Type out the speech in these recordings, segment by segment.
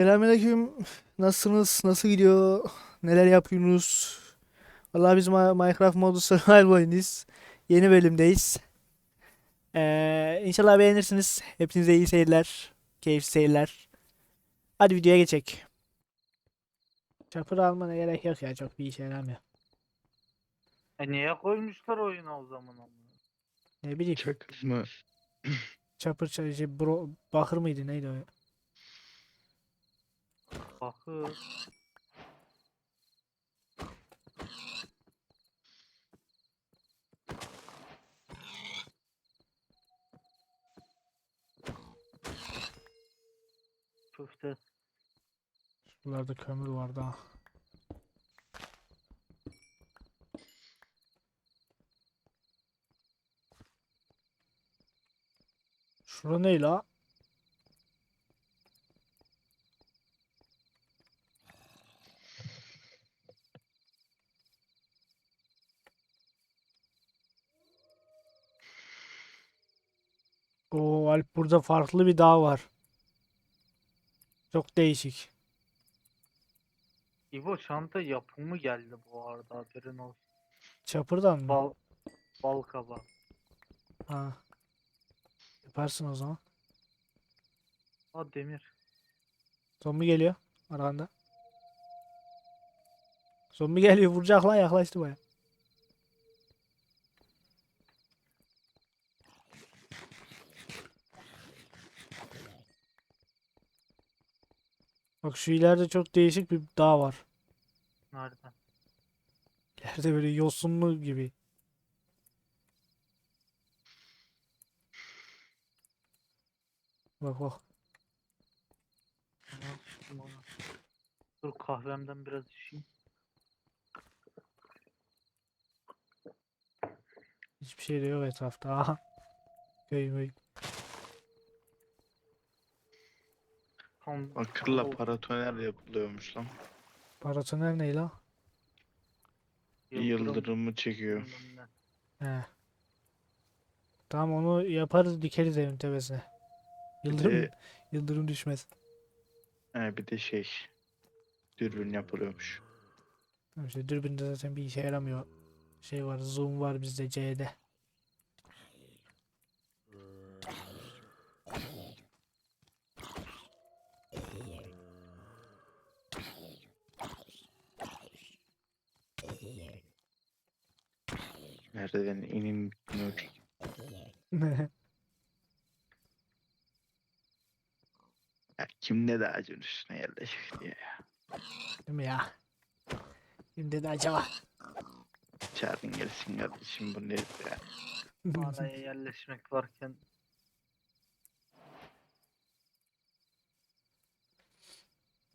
Selamünaleyküm. Nasılsınız? Nasıl gidiyor? Neler yapıyorsunuz? Vallahi biz Minecraft modu survival oyundayız. Yeni bölümdeyiz. Ee, inşallah beğenirsiniz. Hepinize iyi seyirler. Keyifli seyirler. Hadi videoya geçek. Çapır almana gerek yok ya. Çok bir işe yaramıyor. E niye koymuşlar oyuna o zaman onu? Ne bileyim. Çakır mı? Çapır ça- şey, bro, bakır mıydı neydi o? ya? Bakır. Köfte. Şuralarda kömür vardı ha. Şura ne la? Oo Alp burada farklı bir dağ var. Çok değişik. İbo çanta yapımı geldi bu arada haberin olsun. Çapırdan mı? Bal, bal kaba. Ha. Yaparsın o zaman. Ha demir. Zombi geliyor arkanda. Zombi geliyor vuracak lan yaklaştı baya. Bak şu ileride çok değişik bir dağ var. Nereden? İleride böyle yosunlu gibi. Bak bak. Dur kahvemden biraz içeyim. Hiçbir şey de yok etrafta. Aha. Köy möy. Tam Akırla o paratoner yapılıyormuş lan. Paratoner ne la? Yıldırımı çekiyor. bilmem ne. He. Tamam onu yaparız dikeriz evin tepesine. Yıldırım, de- yıldırım düşmez. He bir de şey. Dürbün yapılıyormuş. Tamam İşte dürbünde zaten bir işe yaramıyor. Şey var, zoom var bizde C'de. Merdiven inin bitmiyor. Ya kim ne de ağacın üstüne yerleşik diye ya. Değil mi ya? Şimdi de acaba. Çağırın gelsin kardeşim bu ne ya. Mağaraya yerleşmek varken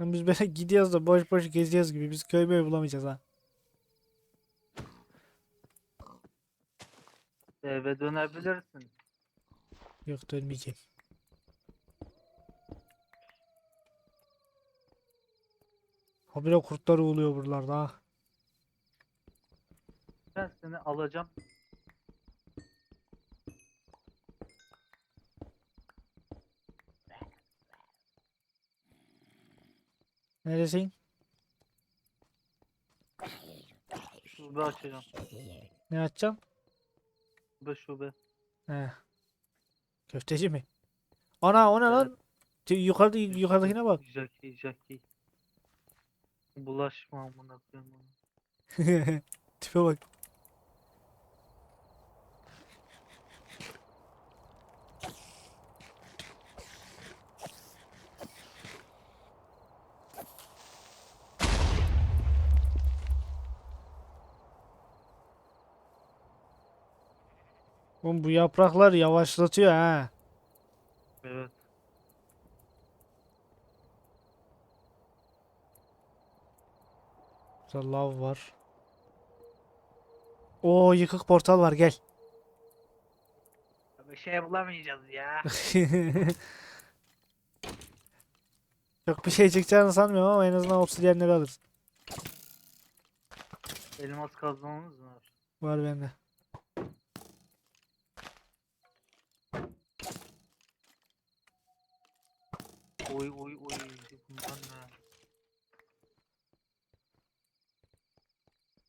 Lan Biz böyle gidiyoruz da boş boş geziyoruz gibi. Biz köy böyle bulamayacağız ha. Eve dönebilirsin. Yok dönmeyeceğim. Habire kurtlar oluyor buralarda ha. Ben seni alacağım. Neresin? Şube açacağım. Ne açacaksın? Şube şube. He. Köfteci mi? Ana o ne lan? Te- Yukarıda yukarıdakine bak. Jackie Jackie. Bulaşma amına koyayım ona. Tipe bak. Oğlum bu yapraklar yavaşlatıyor ha. Evet. Burada lav var. Oo yıkık portal var gel. Bir şey bulamayacağız ya. Çok bir şey çıkacağını sanmıyorum ama en azından obsidyenleri alırız. Elmas kazmamız mı var? Var bende. Oy oy oy. Bunlar ne?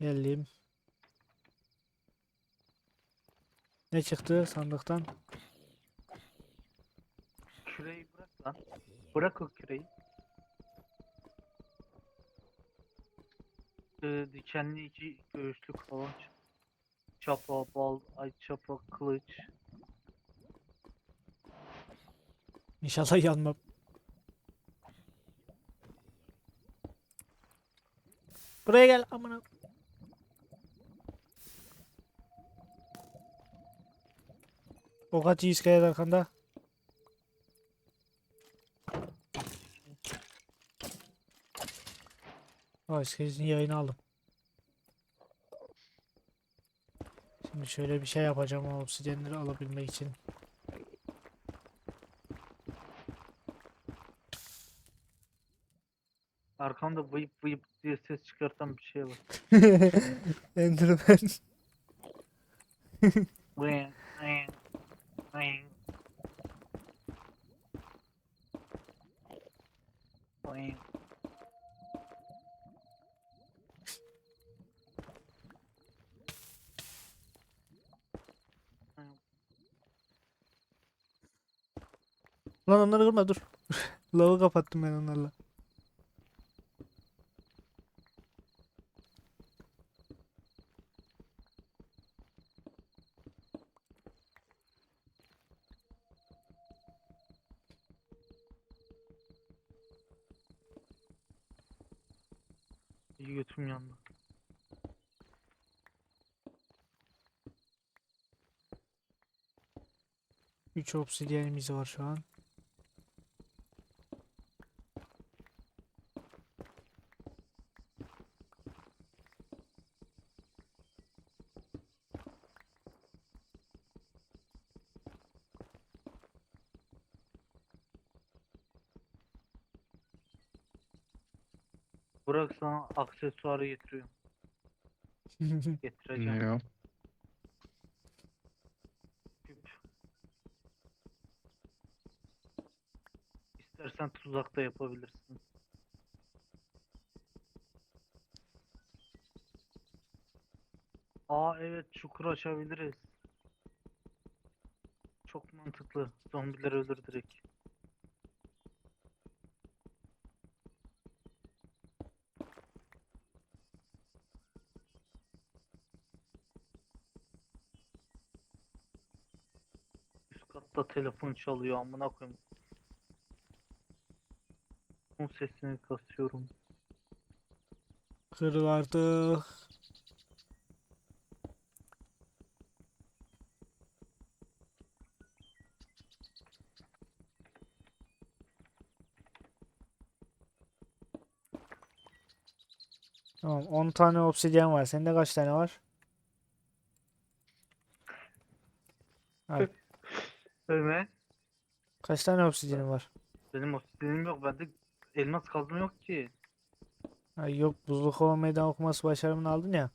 Geldim. Ne çıktı sandıktan? Küreyi bırak lan. Bırak o küreyi. Ee, dikenli iki göğüslü kılıç. Çapa, bal, ay çapa, kılıç. İnşallah yanmam. Buraya gel amına. İyi iskelet arkanda. Aa iskeletin yayını aldım. Şimdi şöyle bir şey yapacağım o obsidyenleri alabilmek için. Arkamda vıyıp vıyıp diye ses çıkartan bir şey var. Enderman. Vıyıp. Vıyıp. Lan onları kırma dur. Lavı kapattım ben onlarla. İyi götüm yandı. Üç obsidyenimiz var şu an. Bırak sana aksesuarı getiriyorum. Getireceğim. Ne o? Küp. İstersen tuzak da yapabilirsin. Aa evet çukur açabiliriz. Çok mantıklı. Zombiler ölür direkt. Katta telefon çalıyor amına koyayım. Onun sesini kasıyorum. Kırıl artık. Tamam 10 tane obsidyen var. Sende kaç tane var? Evet. Kaç tane obsidyenin var? Benim oksijenim yok. Bende elmas kazma yok ki. Ha, yok buzlu kova meydan okuması başarımını aldın ya.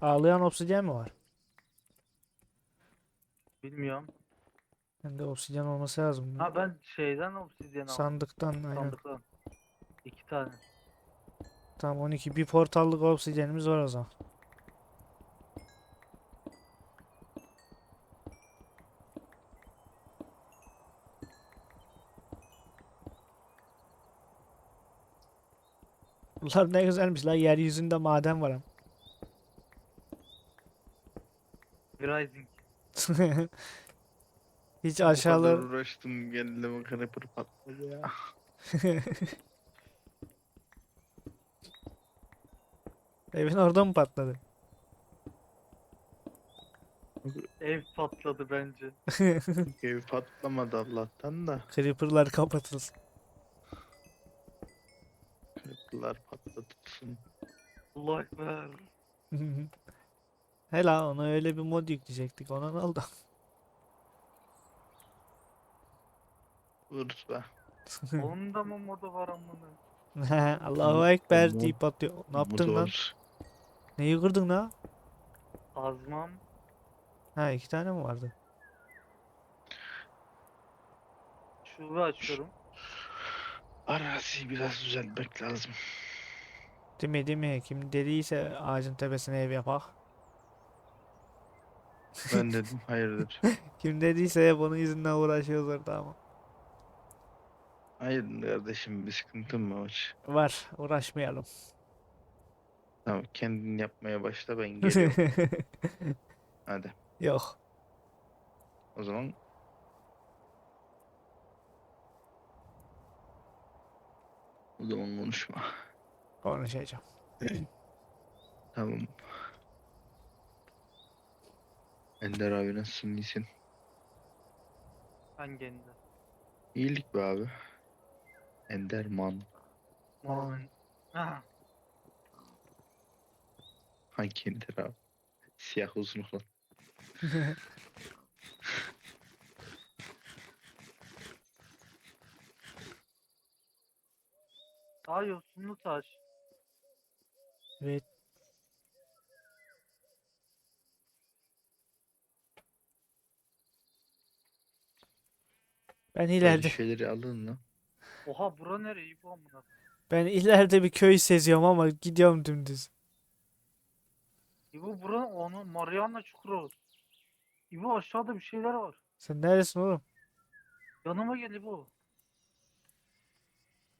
Ağlayan obsidyen mi var? Bilmiyorum. Bende obsidyen olması lazım. Ha ben şeyden obsidyen aldım. Sandıktan aynen. Sandıktan. İki tane. Tamam 12 bir portallık obsidyenimiz var o zaman. Bunlar ne güzelmiş lan yeryüzünde maden var. Rising. hem. Hiç Bu kadar aşağılar uğraştım geldi o creeper patladı ya. evin orada mı patladı? Ev patladı bence. Ev patlamadı Allah'tan da. Creeper'lar kapatılsın. Allah ekber. Hela ona öyle bir mod yükleyecektik. Ona ne oldu? Vuruz be. Onun da mı modu var amına? Allahu Ekber deyip atıyor. Ne yaptın lan? doğru. Neyi kırdın lan? Azmam. Ha iki tane mi vardı? Şuve açıyorum. Araziyi biraz düzeltmek lazım. Değil mi değil mi? Kim dediyse ağacın tepesine ev yapak. Ben dedim hayırdır. Kim dediyse hep onun yüzünden uğraşıyoruz orada ama. Hayırdır kardeşim bir sıkıntın mı var? Var uğraşmayalım. Tamam kendin yapmaya başla ben geliyorum. Hadi Yok. o zaman o zaman konuşma. Konuşacağım. Tamam. Ender abi nasılsın iyisin? Hangi ende? İyilik be abi. Enderman. Mormen. Ha. Hangi Ender abi? Siyah uzun olan. Daha yosunlu taş. Evet. Ben Böyle ileride şeyleri alın lan. Oha bura nereye bu amına? ben ileride bir köy seziyorum ama gidiyorum dümdüz. İbo bura onu Mariana Çukuru. İbo aşağıda bir şeyler var. Sen neredesin oğlum? Yanıma gel İbo.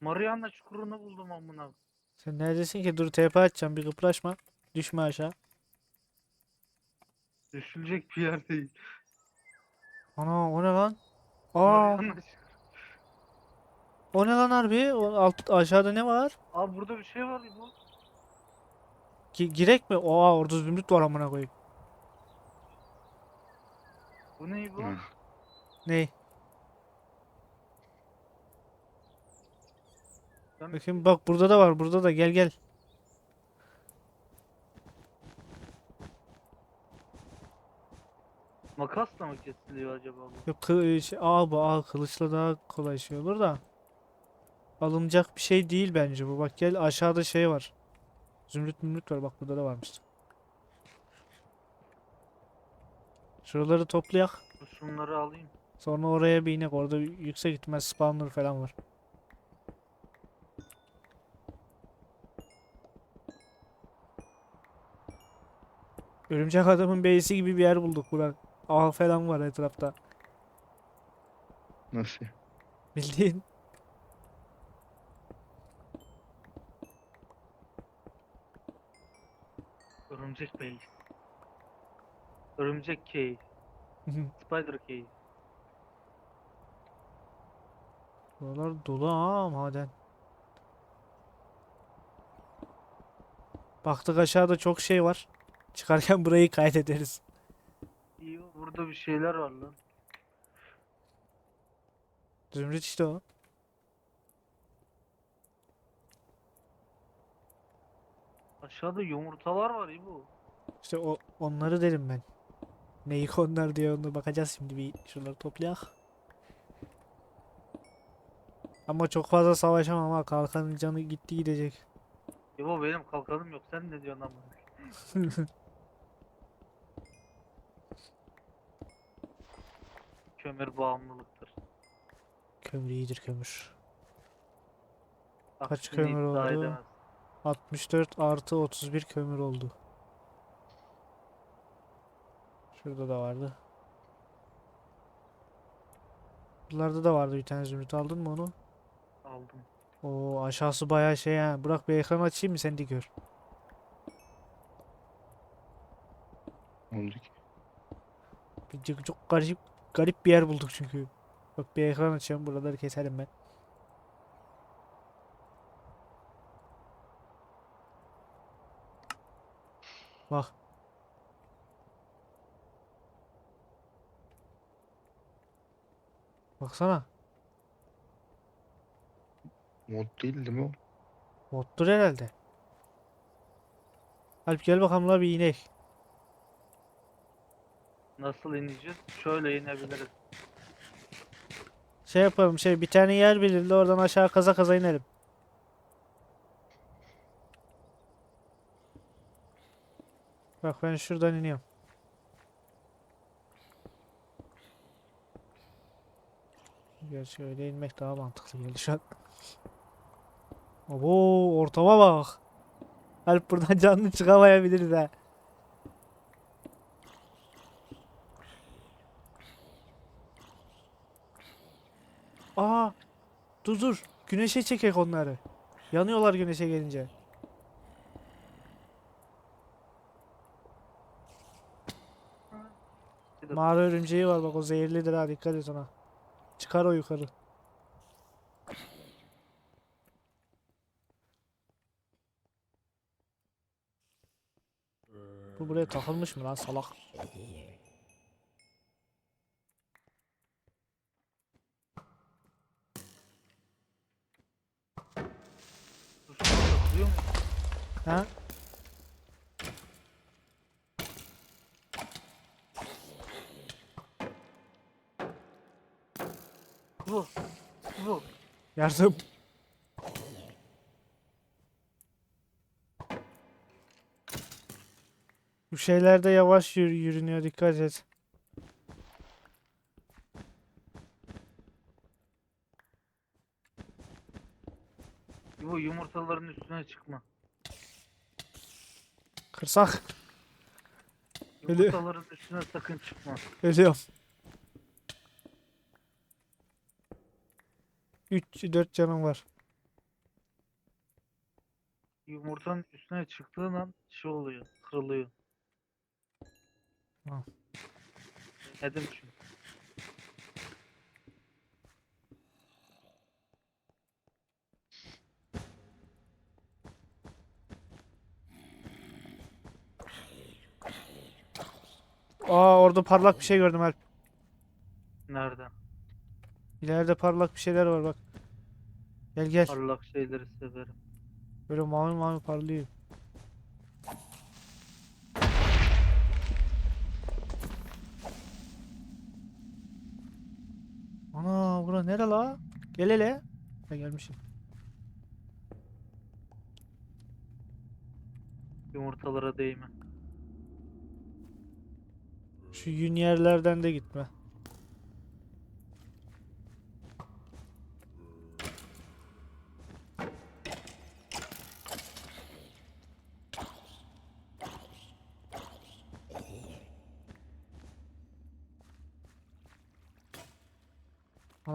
Mariana Çukuru'nu buldum amına. Sen neredesin ki? Dur TP atacağım bir kıpraşma. Düşme aşağı. Düşülecek bir yer değil. Ana o ne lan? Aa o ne lan harbi? O alt aşağıda ne var? Abi burada bir şey var İbo. Gi girek mi? Oha orada zümrüt var amına koyayım. Bu ne? Hı. Ney? Bakayım bak burada da var. Burada da gel gel. makasla mı kesiliyor acaba bu? Yok kı şey, aa bu aa kılıçla daha kolay şey olur da. Alınacak bir şey değil bence bu. Bak gel aşağıda şey var. Zümrüt mümrüt var. Bak burada da varmış. Şuraları toplayak. Şunları alayım. Sonra oraya bir inek. Orada yüksek ihtimal spawner falan var. Örümcek adamın base'i gibi bir yer bulduk Burak. Ağ falan var etrafta. Nasıl? Bildiğin. Örümcek Bey. Örümcek Cave. Spider Cave. Buralar dolu ha maden. Baktık aşağıda çok şey var. Çıkarken burayı kaydederiz. İyi burada bir şeyler var lan. Zümrüt işte o. Aşağıda yumurtalar var İbo. İşte o onları dedim ben. Neyi onlar diye onu bakacağız şimdi bir şunları toplayak. Ama çok fazla savaşamam ha kalkanın canı gitti gidecek. İbo benim kalkanım yok. Sen ne diyorsun amına? Kömür bağımlılıktır. Kömür iyidir kömür. Kaç Aksini kömür iddia oldu? edemez. 64 artı 31 kömür oldu. Şurada da vardı. Buralarda da vardı bir tane zümrüt aldın mı onu? Aldım. Oo aşağısı bayağı şey ha. Bırak bir ekran açayım mı sen de gör. Oldu ki? Bir Çok, çok garip garip bir yer bulduk çünkü. Bak bir ekran açıyorum buraları keserim ben. Bak. Baksana. Mod değil değil mi o? Bottur herhalde. Alp gel bakalım la bir inek. Nasıl ineceğiz? Şöyle inebiliriz. Şey yapalım şey bir tane yer belirli oradan aşağı kaza kaza inelim. Bak ben şuradan iniyorum. Gerçi öyle inmek daha mantıklı geldi şu an. Abo ortama bak. Alp buradan canlı çıkamayabiliriz ha. Aa, dur dur. Güneşe çekek onları. Yanıyorlar güneşe gelince. Mağara örümceği var bak o zehirlidir ha dikkat et ona. Çıkar o yukarı. Bu buraya takılmış mı lan salak? dur, şuna takılıyor mu? Ha? Bu. Bu. Yardım. Bu şeylerde yavaş yürü yürünüyor dikkat et. Bu yumurtaların üstüne çıkma. Kırsak. Yumurtaların üstüne sakın çıkma. Ölüyorum. 3 4 canım var. Yumurtanın üstüne çıktığın an şey oluyor. Kırılıyor. Ha. Dedim çünkü. Aa orada parlak bir şey gördüm Alp. Nerede? İleride parlak bir şeyler var bak. Gel gel. Parlak şeyleri severim. Böyle mavi mavi parlıyor. Ana bura nere la? Gel hele. Ha gelmişim. Yumurtalara değme. Şu yün yerlerden de gitme.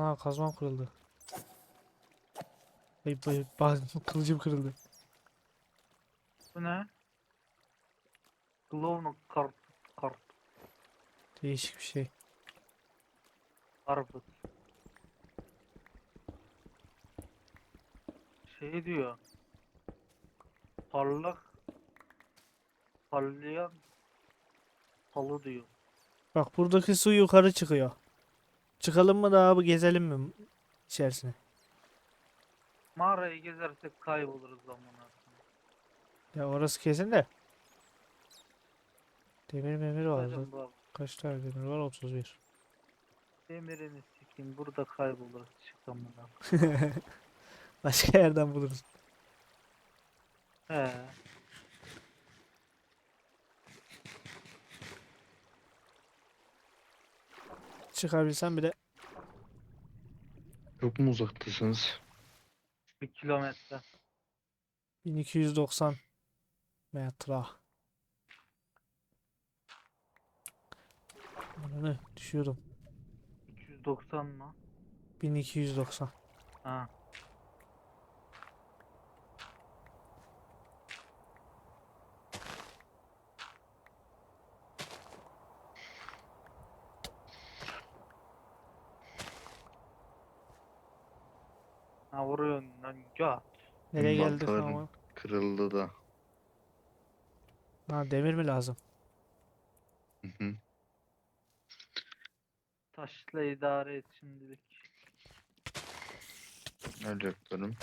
Ana kazmam kırıldı. Ay, ay, kılıcım kırıldı. Bu ne? Glow'un kart kart Değişik bir şey. karpuz. Şey diyor. Parlak parlayan halı diyor. Bak buradaki su yukarı çıkıyor. Çıkalım mı daha bu gezelim mi içerisine? Mağarayı gezersek kayboluruz zamanla. Ya orası kesin de. Demir memir var. Bak Kaç tane demir var? 31. demirini sikeyim burada kayboluruz çıkamadan. Başka yerden buluruz. He. Çıkabilsem bir de Çok mu uzaktasınız? Bir kilometre. 1290 metre. Ananı düşüyorum. 290 mı? 1290. Ha. Ha vuruyorsun lan göt. Nereye geldik Baltaların ama? Kırıldı da. Ha demir mi lazım? Hı hı. Taşla idare et şimdilik. Öyle yaparım.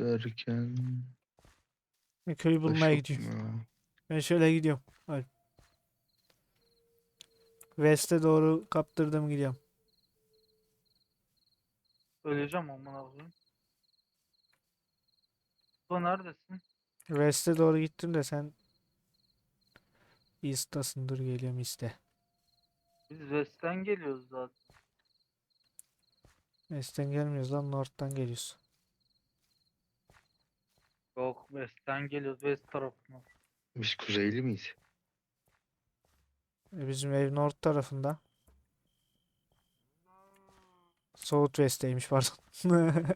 Derken... Ben köyü bulmaya taş gidiyorum. Ben şöyle gidiyorum. Hadi. West'e doğru kaptırdım gidiyorum. Öleceğim amına koyayım. Bu neredesin? West'e doğru gittim de sen East'tasın. Dur geliyorum East'e. Biz West'ten geliyoruz zaten. West'ten gelmiyoruz lan North'tan geliyoruz. Yok West'ten geliyoruz West tarafından. Biz kuzeyli miyiz? E, bizim ev North tarafında. South West'teymiş pardon.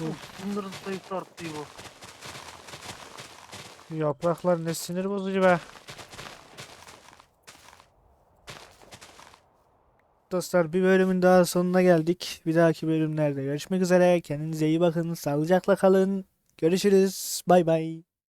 Bu bunların sayısı arttı bu. yapraklar ne sinir bozucu be. Dostlar bir bölümün daha sonuna geldik. Bir dahaki bölümlerde görüşmek üzere. Kendinize iyi bakın. Sağlıcakla kalın. Görüşürüz. Bay bay.